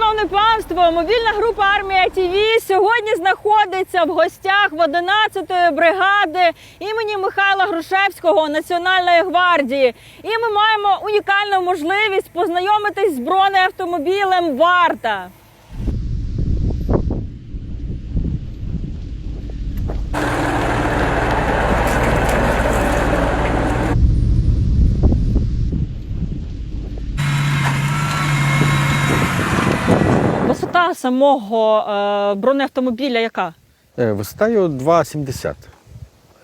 Шановне панство, мобільна група армія ТВ сьогодні знаходиться в гостях в 11-ї бригади імені Михайла Грушевського Національної гвардії. І ми маємо унікальну можливість познайомитись з бронеавтомобілем Варта. Висота самого е, бронеавтомобіля яка? Висота його 2,70.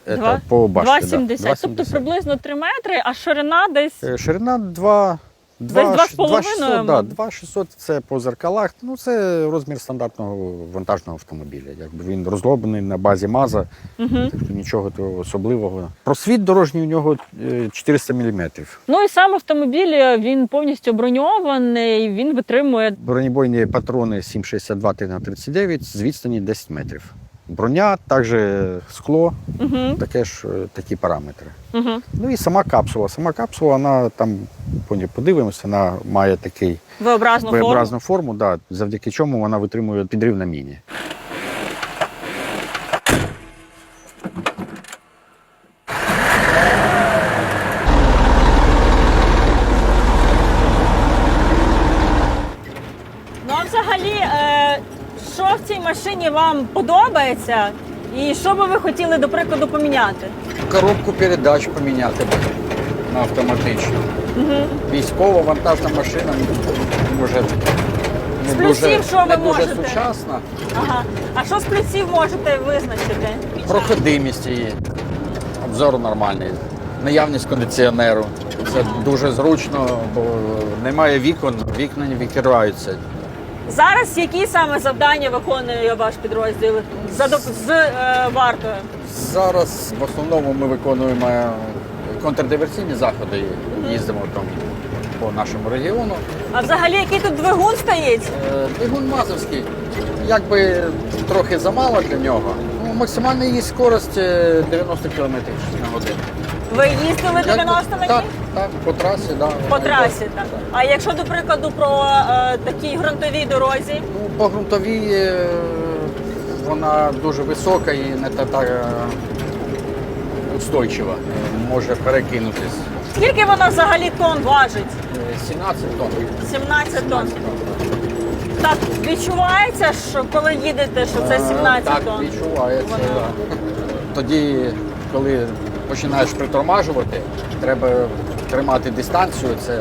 Це по башті. 2,70. да, Тобто приблизно 3 метри, а ширина десь Е, Ширина 2... Десь 2,5, да, 2600 це по зеркалах. Ну, це розмір стандартного вантажного автомобіля. Якби він розроблений на базі МАЗа, Угу. так що нічого такого особливого. Просвіт дорожній у нього е, 400 мм. Ну і сам автомобіль е, він повністю броньований, він витримує. Бронебойні патрони 7,62 на 39 з відстані 10 метрів. Броня, також скло, Угу. таке ж е, такі параметри. Угу. Ну і сама капсула. Сама капсула, вона там подивимося, вона має такий виобразну, виобразну форму. Форму, да, завдяки чому вона витримує підрив на міні. Ну а взагалі, е, що в цій машині вам подобається, і що би ви хотіли, до прикладу, поміняти? Коробку передач поміняти би на автоматичну. Угу. Військова вантажна машина може З не плюсів дуже, що ви не дуже можете? сучасна. Ага. А що з плюсів можете визначити? Проходимість її, обзор нормальний, наявність кондиціонеру. Це дуже зручно, бо немає вікон, вікна не відкриваються. Зараз які саме завдання виконує ваш підрозділ за доп- з е, вартою? Зараз в основному ми виконуємо контрдиверсійні заходи, їздимо там по нашому регіону. А взагалі, який тут двигун стоїть? Е, Двигун Мазовський, якби трохи замало для нього. Ну, максимальна її скорость е, 90 км на годину. Ви їздили 90 на Так, ній? так, по трасі, да. По трасі, так. А якщо, до прикладу, про е, такій ґрунтовій дорозі, Ну, по ґрунтовій е, вона дуже висока і не та, та е, устойчива. Е, Може перекинутись. скільки вона взагалі тонн важить? Е, 17 тонн. 17 тонн. Так відчувається, що коли їдете, що це 17 Е, Так, тонн. відчувається. Вона- Да. Тоді, коли починаєш притормажувати, треба тримати дистанцію. Це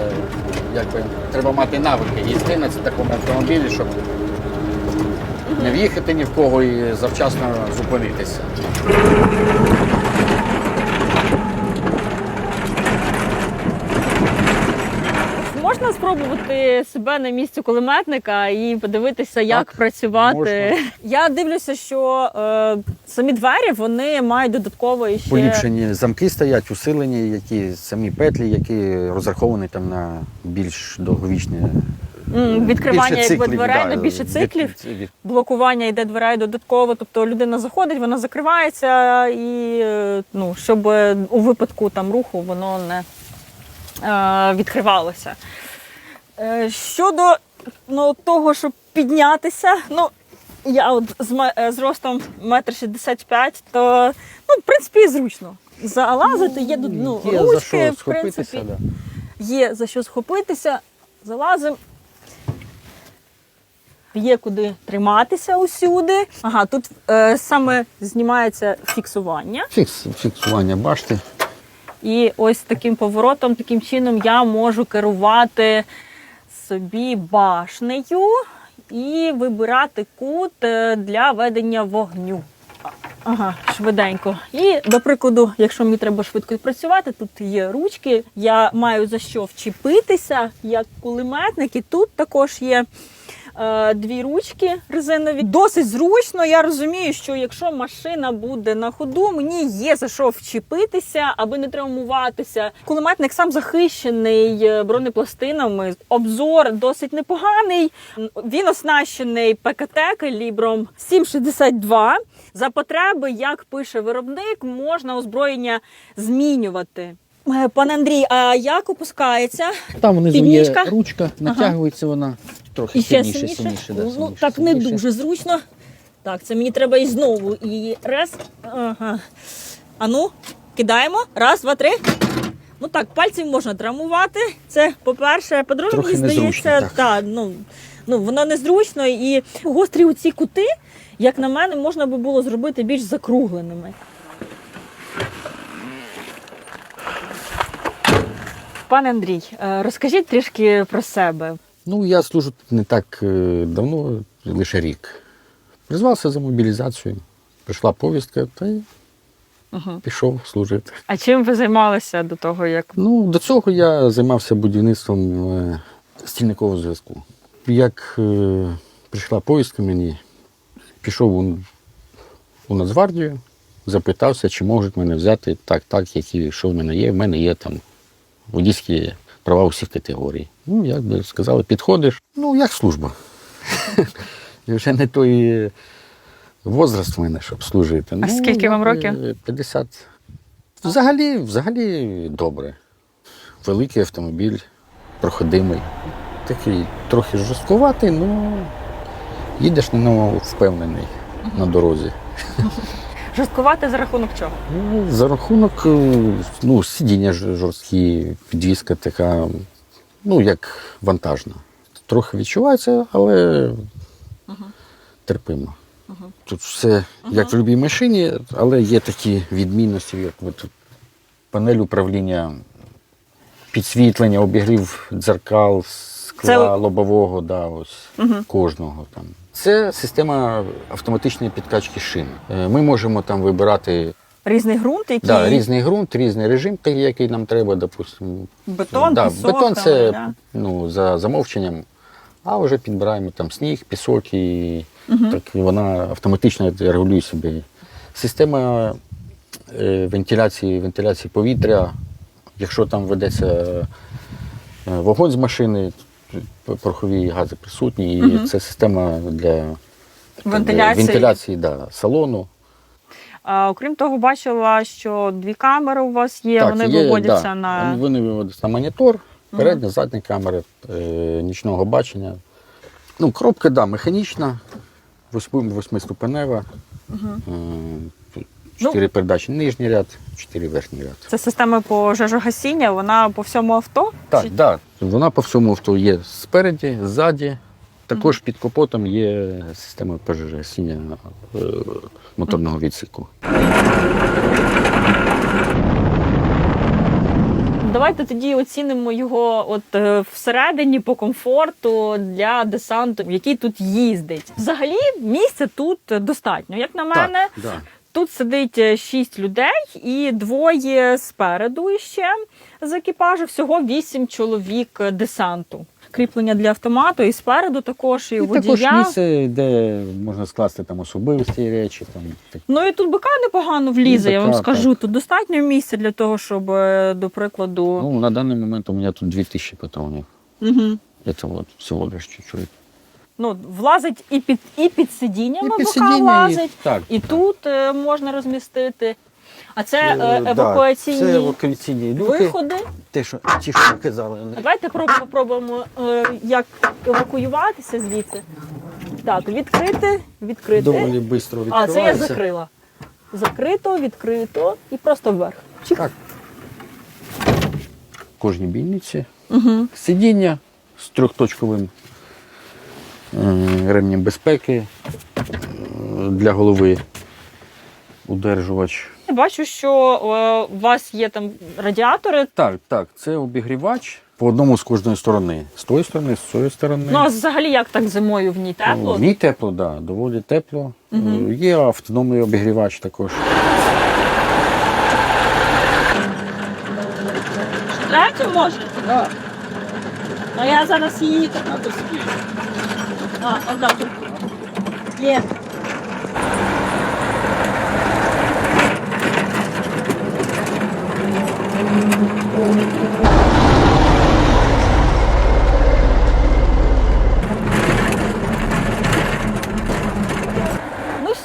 якби треба мати навики їзди на такому автомобілі, щоб не в'їхати ні в кого і завчасно зупинитися. Можна спробувати себе на місці кулеметника і подивитися, як Так, працювати. можна. Я дивлюся, що е, самі двері вони мають додатково ще Поліпшені замки стоять, усилені, які самі петлі, які розраховані там на більш довговічні м, відкривання більше якби циклів, дверей да, на більше циклів. від- від- Блокування йде дверей додатково, тобто людина заходить, вона закривається, і е, ну, щоб у випадку там руху воно не е, відкривалося. Е, щодо ну, того, щоб піднятися, ну я от з, ме- е, з ростом 1,65 м, то ну, в принципі зручно. Залазити є тут ну, Є за ручки, що в принципі, да. є за що схопитися, залазимо. Є куди триматися усюди. Ага, тут е, саме знімається фіксування. Фікс, фіксування башти. І ось таким поворотом, таким чином я можу керувати собі башнею і вибирати кут е, для ведення вогню. Ага, швиденько. І, до прикладу, якщо мені треба швидко працювати, тут є ручки. Я маю за що вчепитися, як кулеметник, і тут також є. Е, Дві ручки резинові. Досить зручно. Я розумію, що якщо машина буде на ходу, мені є за що вчепитися, аби не травмуватися. Кулеметник сам захищений е, бронепластинами. Обзор досить непоганий. Він оснащений ПКТ калібром 7,62. За потреби, як пише виробник, можна озброєння змінювати. Е, Пане Андрій, а як опускається? Там внизу Підніжка? є ручка, натягується вона трохи сильніше, сильніше? сильніше, да, ну, сильніше, так не дуже зручно. Так, це мені треба і знову її раз. Ага. А ну, кидаємо. Раз, два, три. Ну так, пальцем можна травмувати. Це по-перше, по-друге, мені здається, так. та, ну, ну, воно незручно і гострі оці кути, як на мене, можна би було зробити більш закругленими. Пане Андрій, е, розкажіть трішки про себе. Ну, я служу не так е, давно, лише рік. Призвався за мобілізацію. Прийшла повістка та й Угу. пішов служити. А чим ви займалися до того, як Ну, до цього я займався будівництвом е, стільникового зв'язку. Як е, прийшла повістка мені, пішов у, у Нацгвардію, запитався, чи можуть мене взяти так, так, які, що в мене є. В мене є там водійські права усіх категорій. Ну, як би сказали, підходиш. Ну, як служба. Вже не той возраст в мене, щоб служити. А Ну, скільки вам років? е, 50. Взагалі, взагалі добре. Великий автомобіль, проходимий. Такий трохи жорсткуватий, але їдеш на ньому впевнений на дорозі. жорсткувати за рахунок чого? Ну, За рахунок е, ну, сидіння жорсткі, підвізка така, ну, як вантажна. Трохи відчувається, але терпимо. Тут все як в будь-якій машині, але є такі відмінності, як от панель управління, підсвітлення, обігрів дзеркал, скла Це- лобового, да, ось, кожного там. Це система автоматичної підкачки шин. Е, Ми можемо там вибирати Різний ґрунт, який Да, різний ґрунт, різний режим, який нам треба, допустимо. бетон, да, пісок. бетон це да. ну, за замовченням, а вже підбираємо там сніг, пісок і так вона автоматично регулює собі. Система е, вентиляції, вентиляції повітря, якщо там ведеться е, вогонь з машини, порохові гази присутні, і це система для Вентиляції. вентиляції да, салону. А, окрім того, бачила, що дві камери у вас є, вони є, виводяться да. на Вони виводяться на монітор, передня, задня камера е, нічного бачення. Ну, коробка, да, механічна, восьми- восьмиступенева. Е, тут Ну. Передачі нижній ряд, чотири верхній ряд. це система пожежогасіння, вона по всьому авто. Так, Чи- да. Вона по всьому авто є спереді, ззаді. Також під капотом є система пожежогасіння е, моторного відсіку. Давайте тоді оцінимо його от е, всередині по комфорту для десанту, який тут їздить. Взагалі місця тут достатньо. Як на мене, Так, да. Тут сидить е, шість людей і двоє спереду іще з екіпажу. Всього вісім чоловік десанту. Кріплення для автомату і спереду також, і, І водія. також місце, де можна скласти там особисті речі. Там, так. Ну і тут бика непогано влізе, Ну, я вам скажу. Тут достатньо місця для того, щоб, е, до прикладу. Ну, на даний момент у мене тут 2000 патронів. Угу. Это вот всего лишь чуть-чуть. Ну, влазить і під, і під сидіннями І під сидіння, і- влазить, так, і так. тут е, можна розмістити. А це е, да, евакуаційні Це евакуаційні люки. виходи. Те, що ті, що ми казали. вони- Давайте проб- попробуємо, е, як евакуюватися звідси. Так, відкрити, відкрити. Доволі швидко а, це я закрила. Закрито, відкрито і просто вверх. Чик. Так. В кожній бійниці. Угу. Сидіння з трьохточковим е, ремнем безпеки для голови. Удержувач. Бачу, що е, у вас є там радіатори. Так, так, це обігрівач по одному з кожної сторони. З тої сторони, з цієї сторони. Ну а взагалі як так зимою в ній Ну, тепло? В ній тепло, так, да, доволі тепло. Е, Є автономний обігрівач також. Третю може? Так. А я зараз її так надо собі. А, отак. Є.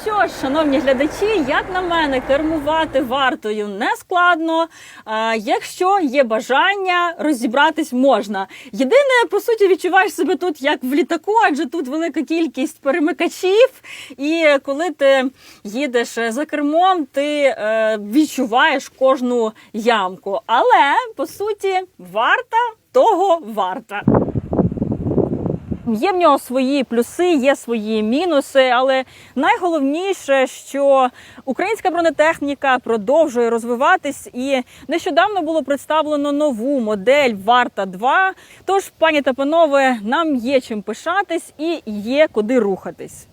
Що ж, шановні. глядачі, як на мене, кермувати вартою не складно. Якщо є бажання, розібратись можна. Єдине, по суті, відчуваєш себе тут як в літаку, адже тут велика кількість перемикачів. І коли ти їдеш за кермом, ти е, відчуваєш кожну ямку. Але по суті, варта того варта. Є в нього свої плюси, є свої мінуси, але найголовніше, що українська бронетехніка продовжує розвиватись, і нещодавно було представлено нову модель Варта 2. Тож, пані та панове, нам є чим пишатись і є куди рухатись.